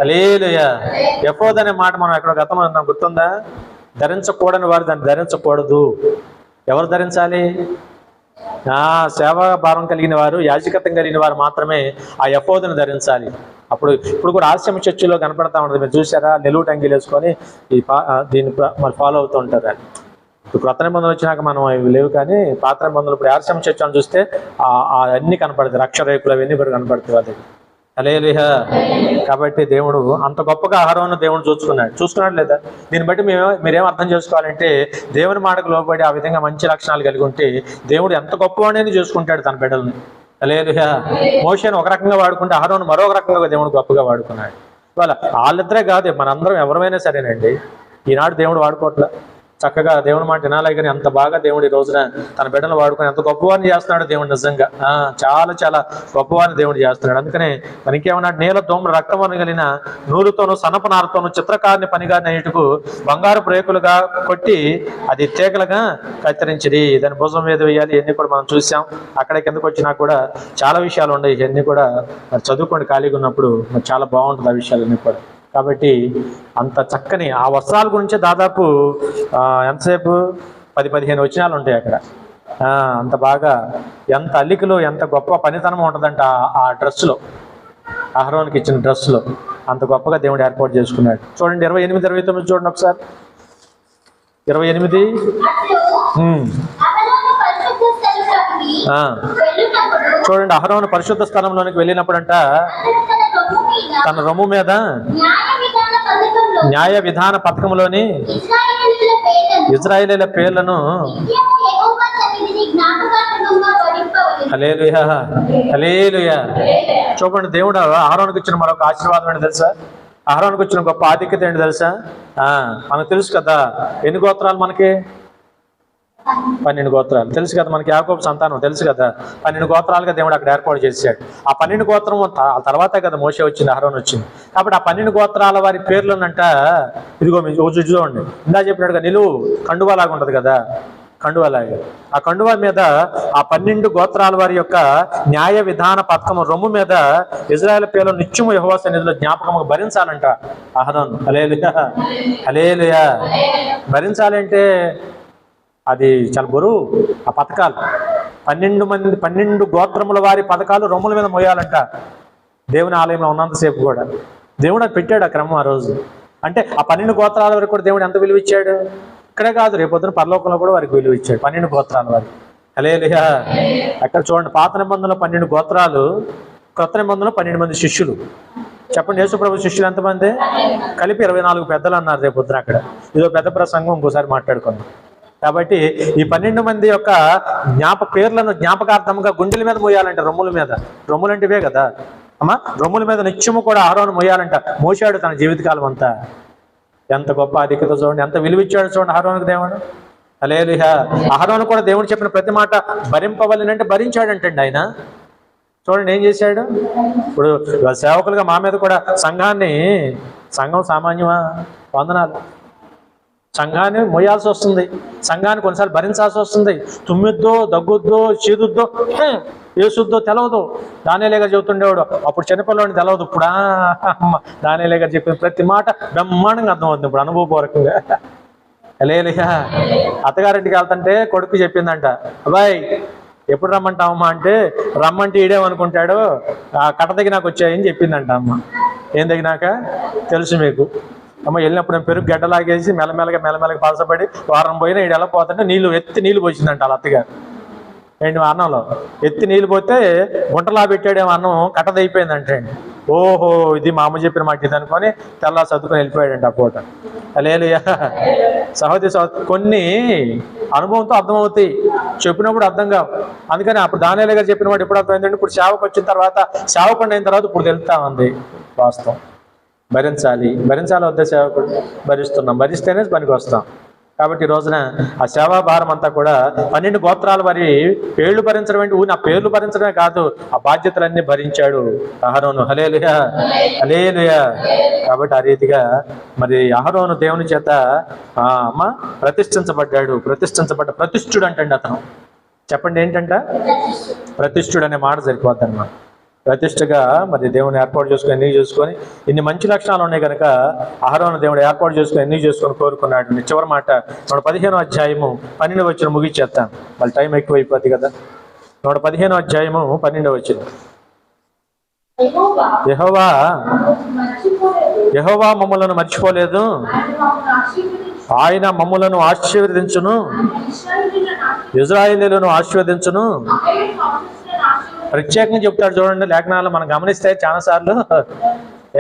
హలేలుయా ఎఫోద్ అనే మాట మనం ఎక్కడ గతంలో అన్నాం గుర్తుందా? ధరించకూడని వారు దాన్ని ధరించకూడదు. ఎవరు ధరించాలి? ఆ సేవా భారం కలిగిన వారు యాజకత్వం కలిగిన వారు మాత్రమే ఆ ఎఫోదను ధరించాలి. అప్పుడు ఇప్పుడు కూడా ఆశ్రమ చర్చిలో కనపడతా ఉంటుంది. మీరు చూసారా నిలువు టంగీలు వేసుకొని ఈ దీన్ని మరి ఫాలో అవుతూ ఉంటారు. ఇప్పుడు కొత్త నిబంధనలు వచ్చినాక మనం ఇవి లేవు కానీ పాత నిబంధనలు ఇప్పుడు ఆర్సం చర్చ అని చూస్తే అన్నీ అన్ని కనపడతాయి. రక్షరేకులు అవన్నీ ఇప్పుడు కనపడతాయి వాళ్ళకి అలేలిహ కాబట్టి దేవుడు అంత గొప్పగా ఆహారం దేవుడు చూసుకున్నాడు. చూసుకున్నాడు లేదా దీన్ని బట్టి మేము మీరేం అర్థం చేసుకోవాలంటే దేవుని మాటకు లోపడి ఆ విధంగా మంచి లక్షణాలు కలిగి ఉంటే దేవుడు ఎంత గొప్పవాడని చూసుకుంటాడు తన బిడ్డల్ని. అలేలిహ మోషన్ ఒక రకంగా వాడుకుంటే ఆహారం మరొక రకంగా దేవుడు గొప్పగా వాడుకున్నాడు. వాళ్ళ వాళ్ళిద్దరే కాదు మనందరం ఎవరమైనా సరేనండి. ఈనాడు దేవుడు వాడుకోవట్లే? చక్కగా దేవుని మాట వినాలి కానీ అంత బాగా దేవుడు ఈ రోజున తన బిడ్డలు వాడుకొని ఎంత గొప్పవారిని చేస్తున్నాడు దేవుడు నిజంగా. చాలా చాలా గొప్పవారిని దేవుడు చేస్తున్నాడు. అందుకనే మనకేమన్నాడు నేల దోమలు రక్తం కలిగిన నూలుతోనూ సనపనారతోనూ చిత్రకారుని చిత్రకారిని పనిగా నేటుకు బంగారు ప్రేకులుగా కొట్టి అది తీగలుగా కత్తిరించింది దాని భుజం మీద వేయాలి. ఇవన్నీ కూడా మనం చూసాం అక్కడ కిందకు వచ్చినా కూడా చాలా విషయాలు ఉన్నాయి. ఇవన్నీ కూడా మరి చదువుకోండి ఖాళీగా ఉన్నప్పుడు మరి చాలా బాగుంటుంది ఆ విషయాలన్నీ కూడా. కాబట్టి అంత చక్కని ఆ వస్త్రాల గురించే దాదాపు ఎంతసేపు? పది పదిహేను వచనాలు ఉంటాయి అక్కడ. అంత బాగా ఎంత అల్లికలు ఎంత గొప్ప పనితనం ఉంటుందంట ఆ- డ్రెస్సులో. అహరోన్కి ఇచ్చిన డ్రెస్సులో. అంత గొప్పగా దేవుడు ఏర్పాటు చేసుకున్నాడు. చూడండి ఇరవై ఎనిమిది ఇరవై తొమ్మిది చూడండి ఒకసారి. ఇరవై ఎనిమిది? చూడండి అహరోను పరిశుద్ధ స్థలంలోనికి వెళ్ళినప్పుడంట తన రొమ్ము మీద న్యాయ విధాన పథకంలోని ఇశ్రాయేలీయుల పేర్లను ఇజ్రాయేలీల పేర్లను నిత్యము దేవుడు ఆహ్వానికి ఇచ్చిన మరొక ఆశీర్వాదం ఏంటి తెలుసా? ఆహ్వానికి వచ్చిన గొప్ప ఆధిక్యత ఏంటి తెలుసా? మనకు తెలుసు కదా ఎన్ని గోత్రాలు మనకి? పన్నెండు గోత్రాలు. తెలుసు కదా మనకి యాకోబు సంతానం తెలుసు కదా పన్నెండు గోత్రాలుగా దేవుడు అక్కడ ఏర్పాటు చేశాడు. ఆ పన్నెండు గోత్రం తర్వాత ఆ కదా మోసే వచ్చింది అహరోన్ వచ్చింది. కాబట్టి ఆ పన్నెండు గోత్రాల వారి పేర్లునంట ఇదిగో మీ రోజు చూడండి. ఇందా చెప్పినట్టుగా నిలువు కండువాలాగా ఉంటుంది కదా కండువాలాగా ఆ కండువా మీద ఆ పన్నెండు గోత్రాల వారి యొక్క న్యాయ విధాన పథకము రొమ్ము మీద ఇజ్రాయెల్ పేర్లు నిత్యము యెహోవా సన్నిధిలో జ్ఞాపకము భరించాలంట అహరోన్. అలేలుయా అలేలుయా భరించాలంటే అది చాలా బరువు. ఆ పథకాలు. పన్నెండు మంది పన్నెండు గోత్రముల వారి పథకాలు రొమ్ముల మీద మోయాలంట. దేవుని ఆలయంలో ఉన్నంతసేపు కూడా. దేవుడు అది పెట్టాడు ఆ క్రమం ఆ రోజు. అంటే ఆ పన్నెండు గోత్రాల వరకు కూడా దేవుడు ఎంత విలువ ఇచ్చాడు? ఇక్కడే కాదు రేపొద్దున పరలోకంలో కూడా వారికి విలువ ఇచ్చాడు. పన్నెండు గోత్రాల వారికి. అలేలియా అక్కడ చూడండి పాత నిబంధనలో పన్నెండు గోత్రాలు కొత్త నిబంధనలో పన్నెండు మంది శిష్యులు. చెప్పండి యేసుప్రభు శిష్యులు ఎంతమంది? కలిపి ఇరవై నాలుగు పెద్దలు అన్నారు రేపు పొద్దున అక్కడ. ఇదో పెద్ద ప్రసంగం ఇంకోసారి మాట్లాడుకుందాం. కాబట్టి ఈ పన్నెండు మంది యొక్క జ్ఞాప పేర్లను జ్ఞాపకార్థంగా గుండెల మీద మోయాలంట రొమ్ముల మీద. రొమ్ములు అంటే కదా. అమ్మా రొమ్ముల మీద నిత్యము కూడా ఆరోను మోయాలంట. మోసాడు తన జీవితకాలం అంతా. ఎంత గొప్ప అధికత చూడండి. ఎంత విలువిచ్చాడు చూడండి ఆహారానికి దేవుడు. అలేలుహ ఆహారం కూడా దేవుడు చెప్పిన ప్రతి మాట భరింపవలనంటే భరించాడంటండి ఆయన. చూడండి ఏం చేశాడు? ఇప్పుడు సేవకులుగా మా మీద కూడా సంఘాన్ని సంఘం సామాన్యమా? వందనాలు. సంఘాన్ని మోయాల్సి వస్తుంది. సంఘాన్ని కొన్నిసార్లు భరించాల్సి వస్తుంది. తుమ్మిద్దో దగ్గుద్దో చీదుద్దో ఏసుద్దో తెలవదు. దానేలే గారు చెబుతుండేవాడు. అప్పుడు చిన్నపిల్లవాడిని తెలవదు. ఇప్పుడా ఆ, దానేలే గారు చెప్పిన ప్రతి మాట బ్రహ్మాండంగా అర్థమవుతుంది ఇప్పుడు అనుభవపూర్వకంగా. లేలిగా అత్తగారింటికి వెళ్తుంటే కొడుకు చెప్పిందంట అబ్బాయి ఎప్పుడు రమ్మంటావమ్మా అంటే రమ్మంటే ఈడేమనుకుంటాడు ఆ కట్ట దగ్గర నాకు వచ్చాయని చెప్పిందంట అమ్మ. ఏం తగినాక తెలుసు మీకు. అమ్మ వెళ్ళినప్పుడు నేను పెరుగు గడ్డలాగేసి మెల్లమెల్లగా మెల్లమెల్లగా పలసపడి వారం పోయినా ఈడు ఎలా పోతుంటే నీళ్ళు ఎత్తి నీళ్ళు పోసిందంట వాళ్ళ అత్తగారు. ఏంటి అన్నంలో? ఎత్తి నీళ్ళు పోతే గుంటలా పెట్టాడేమో అన్నం కట్టదైపోయిందంటే ఓహో ఇది మా అమ్మ చెప్పిన మాట ఇది అనుకొని తెల్లా చదువుకొని వెళ్ళిపోయాడంట ఆ పూట. లేదు సహోదరి సహోదరి కొన్ని అనుభవంతో అర్థమవుతాయి. చెప్పినప్పుడు అర్థం కావు. అందుకని అప్పుడు దానిలే గారు చెప్పిన మాట ఎప్పుడు అర్థమైందంటే ఇప్పుడు సేవకు వచ్చిన తర్వాత సేవకుండా అయిన తర్వాత ఇప్పుడు తెలుస్తా ఉంది వాస్తవం. భరించాలి. భరించాలి వద్ద సేవకుడు భరిస్తున్నాం. భరిస్తేనే పనికి వస్తాం. కాబట్టి ఈ రోజున ఆ సేవా భారం అంతా కూడా పన్నెండు గోత్రాలు మరి పేర్లు భరించడం అంటే ఊ ఆ పేర్లు భరించడమే కాదు ఆ బాధ్యతలన్నీ భరించాడు అహరోను. హలేలుయా హలేలుయా కాబట్టి ఆ రీతిగా మరి అహరోను దేవుని చేత ఆ అమ్మ ప్రతిష్ఠించబడ్డాడు. ప్రతిష్ఠించబడ్డ ప్రతిష్ఠుడు అంటండి అతను. చెప్పండి ఏంటంట? ప్రతిష్ఠుడు అనే మాట సరిపోద్ది అనమాట ప్రతిష్టగా మరి దేవుని ఏర్పాటు చేసుకుని ఎన్ని చేసుకొని ఇన్ని మంచి లక్షణాలు ఉన్నాయి కనుక ఆహారం దేవుడు ఏర్పాటు చేసుకొని ఎన్ని చేసుకొని కోరుకున్నాడు. చివరి మాట నూట పదిహేను అధ్యాయము పన్నెండు వచ్చిన ముగిచ్చేస్తాను వాళ్ళ టైం ఎక్కువైపోద్ది కదా. నూట పదిహేను అధ్యాయము పన్నెండు వచ్చిన యహోవా యహోవా మమ్మలను మర్చిపోలేదు. ఆయన మమ్మలను మమ్ములను ఆశీర్వదించును. ఇశ్రాయేలీయులను ఇజ్రాయిలీలను ఆశీర్వదించును. ప్రత్యేకంగా చెప్తాడు చూడండి లేఖనాలు మనం గమనిస్తే చాలాసార్లు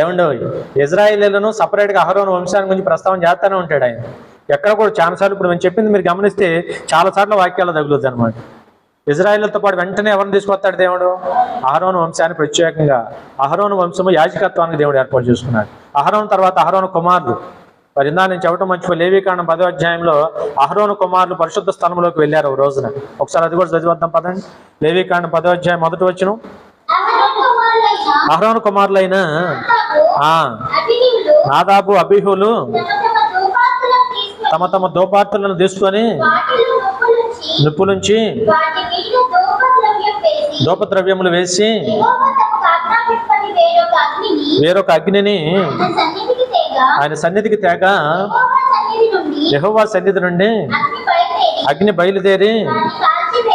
ఏమండి ఇజ్రాయిలీలను సపరేట్గా అహరోన్ వంశాన్ని గురించి ప్రస్తావన చేస్తూనే ఉంటాడు ఆయన. ఎక్కడ కూడా చాలాసార్లు ఇప్పుడు మేము చెప్పింది మీరు గమనిస్తే చాలాసార్లు వాక్యాలు తగులుద్ది అనమాట ఇజ్రాయిల్తో పాటు వెంటనే ఎవరిని తీసుకొస్తాడు దేవుడు? అహరోను వంశాన్ని ప్రత్యేకంగా. అహరోను వంశము యాజకత్వానికి దేవుడు ఏర్పాటు చేసుకున్నాడు. అహరోన్ తర్వాత అహరోను కుమారుడు. మరి ఇందా నేను చెప్పడం మర్చిపోయి లేవీకాండం పదో అధ్యాయంలో అహరోను కుమారులు పరిశుద్ధ స్థలంలోకి వెళ్ళారు ఒక రోజున. ఒకసారి అది కూడా చదివద్దాం పదండి. లేవీకాండం పదో అధ్యాయం మొదటి వచ్చును అహరోను కుమారులైన నాదాబు, అబీహులు అబిహులు తమ తమ దోపార్తులను తీసుకొని ధూపద్రవ్యం వేసి దోపద్రవ్యములు వేసి వేరొక అగ్నిని ఆయన సన్నిధికి తేగా తేగ యహోవా సన్నిధి నుండి అగ్ని బయలుదేరి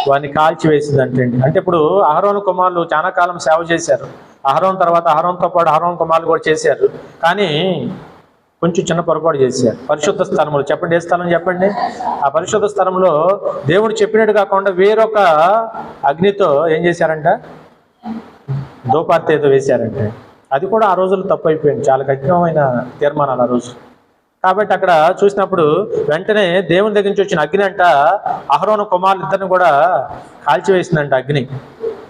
వాడిని కాల్చి వేసింది అంటండి అంటే ఇప్పుడు అహరోన్ కుమారులు చాలా కాలం సేవ చేశారు. అహరోన్ తర్వాత అహరోన్తో పాటు అహరోన్ కుమారులు కూడా చేశారు. కానీ కొంచెం చిన్న పొరపాటు చేశారు. పరిశుద్ధ స్థలంలో చెప్పండి ఏ స్థలం చెప్పండి? ఆ పరిశుద్ధ స్థలంలో దేవుడు చెప్పినట్టు కాకుండా వేరొక అగ్నితో ఏం చేశారంట? దోపార్తి ఏదో వేశారంటే. అది కూడా ఆ రోజులు తప్పు అయిపోయింది చాలా కఠినమైన తీర్మానాలు ఆ రోజు. కాబట్టి అక్కడ చూసినప్పుడు వెంటనే దేవుని దగ్గర నుంచి వచ్చిన అగ్ని అంట అహరోను కుమారులు ఇద్దరిని కూడా కాల్చివేసిందంట అగ్ని.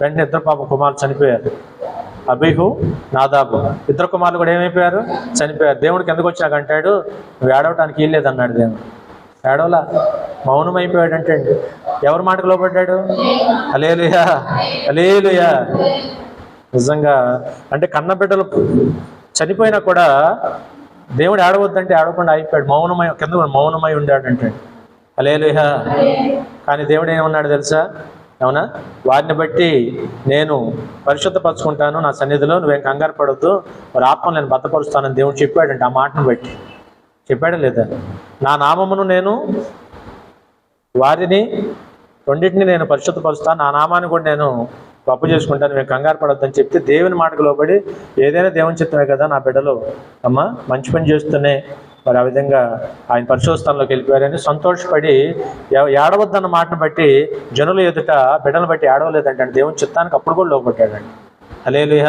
వెంటనే ఇద్దరు పాప కుమారులు చనిపోయారు. అబిహు నాదాబు ఇద్దరు కుమారులు కూడా ఏమైపోయారు? చనిపోయారు. దేవుడికి ఎందుకు వచ్చినాక అంటాడు నువ్వు ఏడవటానికి వీల్లేదు దేవుడు. ఏడవలా? మౌనం అయిపోయాడు అంటే ఎవరి మాటకు లోపడ్డాడు అలేలుయా అలేలుయా నిజంగా అంటే కన్న బిడ్డలు చనిపోయినా కూడా దేవుడు ఆడవద్దంటే ఆడకుండా అయిపోయాడు మౌనమై కింద మౌనమై ఉండాడు అంటే. అలేలుహ కానీ దేవుడు ఏమన్నాడు తెలుసా? అవునా? వారిని బట్టి నేను పరిశుద్ధపరచుకుంటాను నా సన్నిధిలో నువ్వేం కంగారు పడవద్దు వారి ఆత్మను నేను బతపరుస్తానని దేవుడు చెప్పాడంటే ఆ మాటను బట్టి. చెప్పాడా లేదా? నా నామమును నేను వారిని రెండింటిని నేను పరిశుద్ధపరుస్తాను నా నామాన్ని కూడా నేను గొప్ప చేసుకుంటాను మేము కంగారు పడొద్దని చెప్తే దేవుని మాటకు లోబడి ఏదైనా దేవుని చిత్తమే కదా నా బిడ్డలు. అమ్మ మంచి పని చేస్తూనే మరి ఆ విధంగా ఆయన పరిశోధనలోకి వెళ్ళిపోయారని సంతోషపడి ఏడవద్దన్న మాటను బట్టి జనుల ఎదుట బిడ్డను బట్టి ఏడవలేదంటే దేవుని చిత్తానికి అప్పుడు కూడా లోపడ్డాడండి అలేలుహ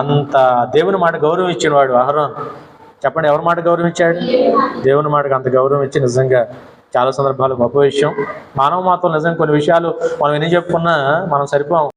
అంత దేవుని మాట గౌరవం ఇచ్చిన వాడు అహరోన్. చెప్పండి ఎవరి మాట గౌరవించాడు దేవుని మాటకు అంత గౌరవం ఇచ్చి నిజంగా చాలా సందర్భాలు గొప్ప విషయం. మానవ మాత్రం నిజంగా కొన్ని విషయాలు మనం ఎన్ని చెప్పుకున్నా మనం సరిపోం.